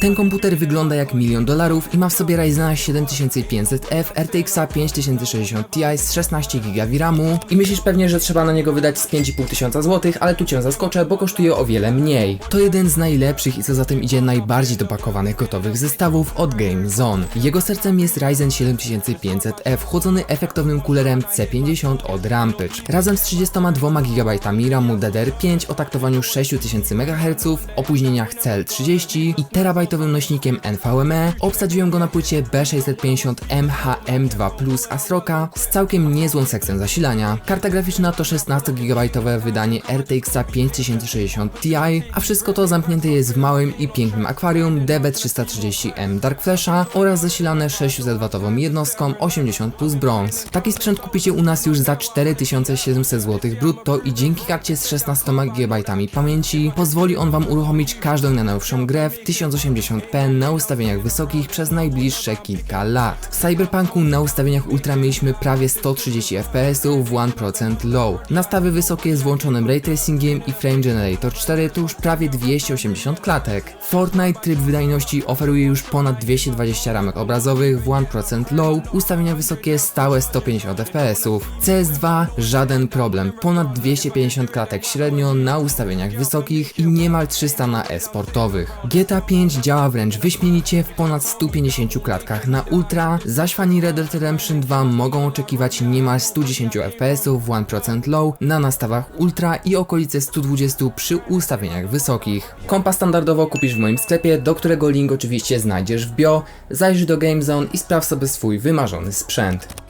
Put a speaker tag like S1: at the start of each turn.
S1: Ten komputer wygląda jak milion dolarów i ma w sobie Ryzena 7500F RTX 5060 Ti z 16 GB RAMu i myślisz pewnie, że trzeba na niego wydać z 5500 tysiąca złotych, ale tu cię zaskoczę, bo kosztuje o wiele mniej. To jeden z najlepszych i co za tym idzie najbardziej dopakowanych gotowych zestawów od GameZone. Jego sercem jest Ryzen 7500F chłodzony efektownym coolerem C50 od Rampage. Razem z 32 GB RAMu DDR5 o taktowaniu 6000 MHz, opóźnieniach CL30 i terabajtowym nośnikiem NVMe obsadziłem go na płycie B650 MHM2 Plus Asroka z całkiem niezłą sekcją zasilania. Karta graficzna to 16 GB wydanie RTX 5060 Ti, a wszystko to zamknięte jest w małym i pięknym akwarium DB330M Dark Flasha oraz zasilane 600W jednostką 80 plus bronze. Taki sprzęt kupicie u nas już za 4700 zł brutto i dzięki karcie z 16 GB pamięci pozwoli on Wam uruchomić każdą najnowszą grę w 1080p na ustawieniach wysokich przez najbliższe kilka lat. W Cyberpunku na ustawieniach ultra mieliśmy prawie 130 fps w 1% low. Nastawy wysokie z włączonym ray tracingiem i frame generator 4 to już prawie 280 klatek. Fortnite tryb wydajności oferuje już ponad 220 ramek obrazowych w 1% low, ustawienia wysokie stałe 150 fps. CS2 żaden problem, ponad 250 klatek średnio na ustawieniach wysokich i niemal 300 na e-sportowych. GTA 5 działa wręcz wyśmienicie w ponad 150 klatkach na ultra, zaś fani Red Dead Redemption 2 mogą oczekiwać niemal 110 fps w 1% low na nastawach ultra i okolice 120 przy ustawieniach wysokich. Kompa standardowo kupisz w moim sklepie, do którego link oczywiście znajdziesz w bio. Zajrzyj do GameZone i sprawdź sobie swój wymarzony sprzęt.